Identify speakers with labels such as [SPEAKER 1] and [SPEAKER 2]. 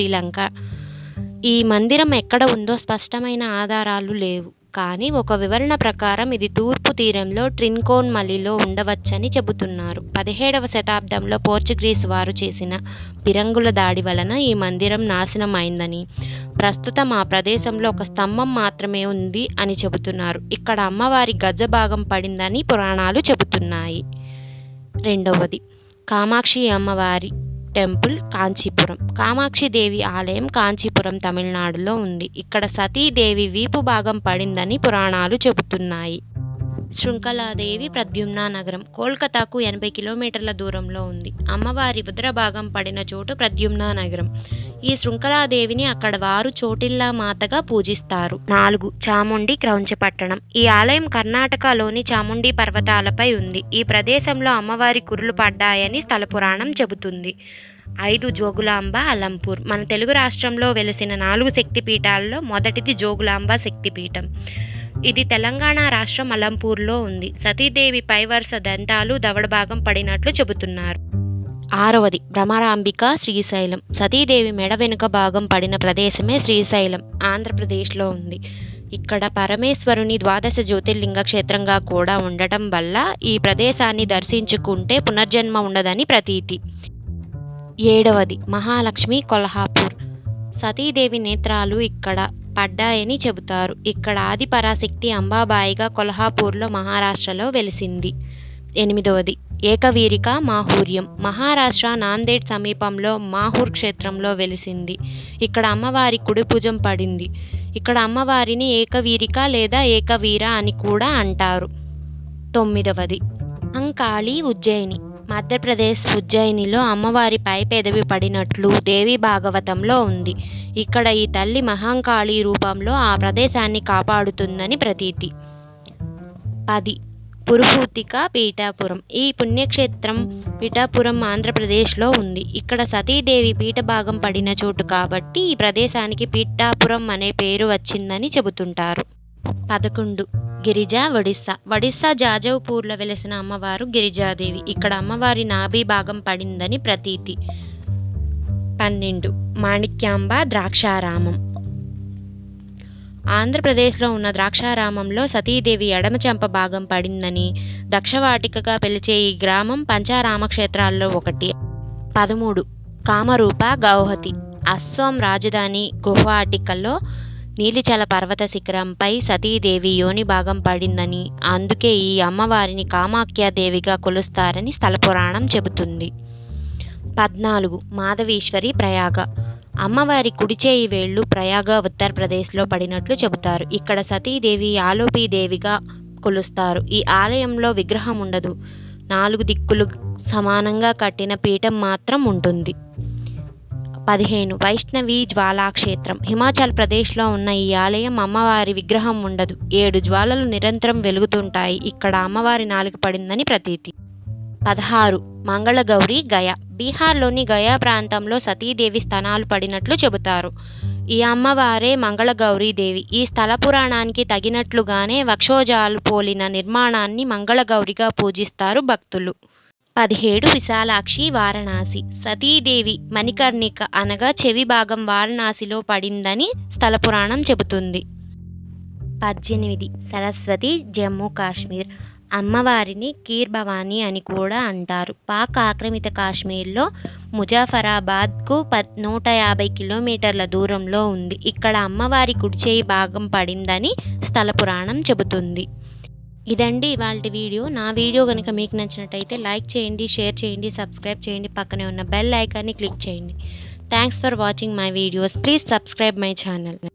[SPEAKER 1] శ్రీలంక ఈ మందిరం ఎక్కడ ఉందో స్పష్టమైన ఆధారాలు లేవు కానీ ఒక వివరణ ప్రకారం ఇది తూర్పు తీరంలో ట్రిన్కోన్ మలిలో ఉండవచ్చని చెబుతున్నారు పదిహేడవ శతాబ్దంలో పోర్చుగీస్ వారు చేసిన పిరంగుల దాడి వలన ఈ మందిరం నాశనం అయిందని ప్రస్తుతం ఆ ప్రదేశంలో ఒక స్తంభం మాత్రమే ఉంది అని చెబుతున్నారు ఇక్కడ అమ్మవారి గజ భాగం పడిందని పురాణాలు చెబుతున్నాయి రెండవది కామాక్షి అమ్మవారి టెంపుల్ కాంచీపురం కామాక్షిదేవి ఆలయం కాంచీపురం తమిళనాడులో ఉంది ఇక్కడ సతీదేవి వీపు భాగం పడిందని పురాణాలు చెబుతున్నాయి శృంఖలాదేవి ప్రద్యుమ్నా నగరం కోల్కతాకు ఎనభై కిలోమీటర్ల దూరంలో ఉంది అమ్మవారి ఉదర భాగం పడిన చోటు ప్రద్యుమ్నా నగరం ఈ శృంఖలాదేవిని అక్కడ వారు చోటిల్లా మాతగా పూజిస్తారు నాలుగు చాముండి క్రౌంచపట్టణం ఈ ఆలయం కర్ణాటకలోని చాముండి పర్వతాలపై ఉంది ఈ ప్రదేశంలో అమ్మవారి కురులు పడ్డాయని స్థల పురాణం చెబుతుంది ఐదు జోగులాంబ అలంపూర్ మన తెలుగు రాష్ట్రంలో వెలిసిన నాలుగు శక్తిపీఠాల్లో మొదటిది జోగులాంబ శక్తిపీఠం ఇది తెలంగాణ రాష్ట్రం అలంపూర్లో ఉంది సతీదేవి పైవర్స దంతాలు దవడభాగం పడినట్లు చెబుతున్నారు ఆరవది భ్రమరాంబిక శ్రీశైలం సతీదేవి మెడ వెనుక భాగం పడిన ప్రదేశమే శ్రీశైలం ఆంధ్రప్రదేశ్లో ఉంది ఇక్కడ పరమేశ్వరుని ద్వాదశ జ్యోతిర్లింగ క్షేత్రంగా కూడా ఉండటం వల్ల ఈ ప్రదేశాన్ని దర్శించుకుంటే పునర్జన్మ ఉండదని ప్రతీతి ఏడవది మహాలక్ష్మి కొల్హాపూర్ సతీదేవి నేత్రాలు ఇక్కడ పడ్డాయని చెబుతారు ఇక్కడ ఆది పరాశక్తి అంబాబాయిగా కొల్హాపూర్లో మహారాష్ట్రలో వెలిసింది ఎనిమిదవది ఏకవీరిక మాహూర్యం మహారాష్ట్ర నాందేడ్ సమీపంలో మాహూర్ క్షేత్రంలో వెలిసింది ఇక్కడ అమ్మవారి కుడి భుజం పడింది ఇక్కడ అమ్మవారిని ఏకవీరిక లేదా ఏకవీర అని కూడా అంటారు తొమ్మిదవది అంకాళి ఉజ్జయిని మధ్యప్రదేశ్ ఉజ్జయినిలో అమ్మవారి పై పెదవి పడినట్లు దేవి భాగవతంలో ఉంది ఇక్కడ ఈ తల్లి మహాంకాళి రూపంలో ఆ ప్రదేశాన్ని కాపాడుతుందని ప్రతీతి పది పురుహూతిక పీఠాపురం ఈ పుణ్యక్షేత్రం పీఠాపురం ఆంధ్రప్రదేశ్లో ఉంది ఇక్కడ సతీదేవి పీఠభాగం పడిన చోటు కాబట్టి ఈ ప్రదేశానికి పీఠాపురం అనే పేరు వచ్చిందని చెబుతుంటారు పదకొండు గిరిజ ఒడిస్సా ఒడిస్సా జాజవ్పూర్లో వెలిసిన అమ్మవారు గిరిజాదేవి ఇక్కడ అమ్మవారి నాభి భాగం పడిందని ప్రతీతి పన్నెండు మాణిక్యాంబ ద్రాక్షారామం ఆంధ్రప్రదేశ్లో ఉన్న ద్రాక్షారామంలో సతీదేవి ఎడమ చెంప భాగం పడిందని దక్షవాటికగా పిలిచే ఈ గ్రామం పంచారామక్షేత్రాల్లో ఒకటి పదమూడు కామరూప గౌహతి అస్సాం రాజధాని గుహాటికలో నీలిచల పర్వత శిఖరంపై సతీదేవి యోని భాగం పడిందని అందుకే ఈ అమ్మవారిని కామాఖ్యాదేవిగా కొలుస్తారని స్థలపురాణం చెబుతుంది పద్నాలుగు మాధవీశ్వరి ప్రయాగ అమ్మవారి కుడిచేయి వేళ్ళు ప్రయాగ ఉత్తరప్రదేశ్లో పడినట్లు చెబుతారు ఇక్కడ సతీదేవి ఆలోపీదేవిగా కొలుస్తారు ఈ ఆలయంలో విగ్రహం ఉండదు నాలుగు దిక్కులు సమానంగా కట్టిన పీఠం మాత్రం ఉంటుంది పదిహేను వైష్ణవి జ్వాలాక్షేత్రం హిమాచల్ ప్రదేశ్లో ఉన్న ఈ ఆలయం అమ్మవారి విగ్రహం ఉండదు ఏడు జ్వాలలు నిరంతరం వెలుగుతుంటాయి ఇక్కడ అమ్మవారి నాలుగు పడిందని ప్రతీతి పదహారు మంగళగౌరి గయా బీహార్లోని గయా ప్రాంతంలో సతీదేవి స్థానాలు పడినట్లు చెబుతారు ఈ అమ్మవారే దేవి ఈ స్థల పురాణానికి తగినట్లుగానే వక్షోజాలు పోలిన నిర్మాణాన్ని మంగళగౌరిగా పూజిస్తారు భక్తులు పదిహేడు విశాలాక్షి వారణాసి సతీదేవి మణికర్ణిక అనగా చెవి భాగం వారణాసిలో పడిందని స్థలపురాణం చెబుతుంది పద్దెనిమిది సరస్వతి జమ్మూ కాశ్మీర్ అమ్మవారిని కీర్ భవాని అని కూడా అంటారు పాక్ ఆక్రమిత కాశ్మీర్లో ముజాఫరాబాద్కు ప నూట యాభై కిలోమీటర్ల దూరంలో ఉంది ఇక్కడ అమ్మవారి కుడిచేయి భాగం పడిందని స్థల పురాణం చెబుతుంది ఇదండి ఇవాళ వీడియో నా వీడియో కనుక మీకు నచ్చినట్టయితే లైక్ చేయండి షేర్ చేయండి సబ్స్క్రైబ్ చేయండి పక్కనే ఉన్న బెల్ ఐకాన్ని క్లిక్ చేయండి thanks for watching my videos please subscribe my channel